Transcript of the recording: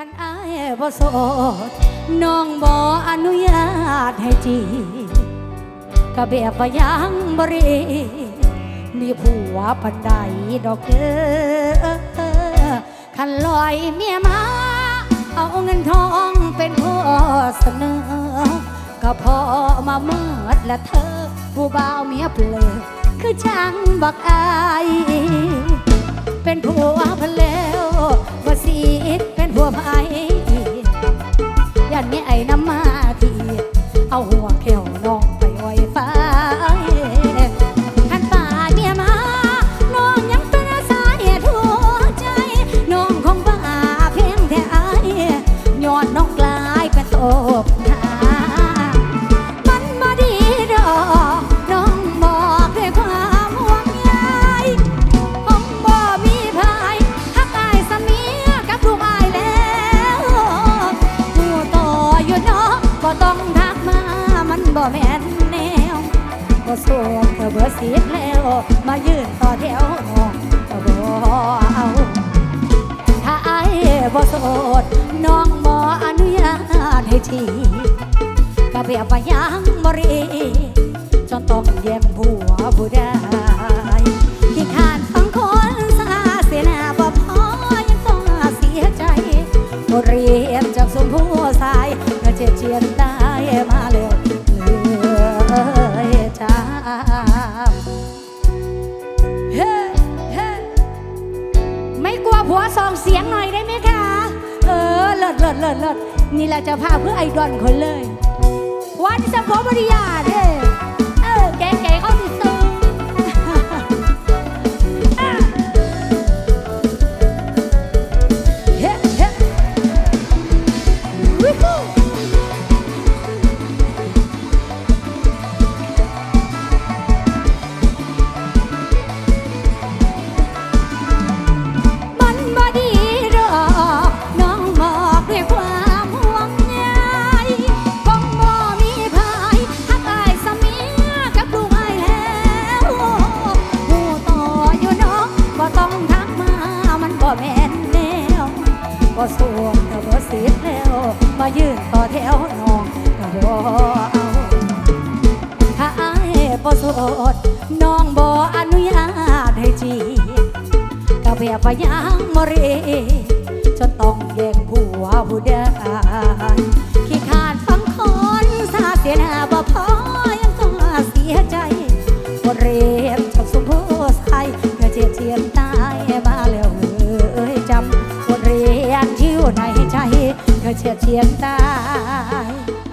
คันอายบ่โสดน้องบ่อนุญาตให้จีก็แบบว่ายังบรี มีผัวปันใดดอกเด้อคันลอยเมียมา เอาเงินทองเป็นข้อเสนอ ก็พอมาเมิดและเธอ ผู้บ่าวเมียเปลือคือช่างบักอาย เป็นผัวเพนแล้วว่าสี เป็นผัวไผ่ยันนี้ไอ้น้ำมาทีเอาหัวแขว บ่โสดก็เบ่สิทธิ์แล้ว มายืนต่อแถวน้องก็บ่เอา ถ้าไอายบ่โสดน้องบ่อนุญาตให้ทีก็แบบว่ายังบ่รีจนต้องแย่งผัวผู้ใดขี้ขานฟังคนสาเสนาบ่พอยังต้องเสียใจบทเรียนจากสมผู้สายก็เจ็บเจียนได้มาแล้ว เสียงหน่อยได้ไหมคะ เออเลิศเลิศเลิศเลิศนี่แหละจะพาเพื่อไอดอลคนเลย วันสมภบริยาเด้ บ่สวมก็บ่สิทธิ์แล้ว มายืนต่อแถวน้องก็บ่เอาถ้าอายบ่โสดน้องบ่อนุญาตให้จีก็แบบว่ายังบ่เรจนต้องแย่งผัวผู้ใด ในใจเธอเฉียดเฉียนตาย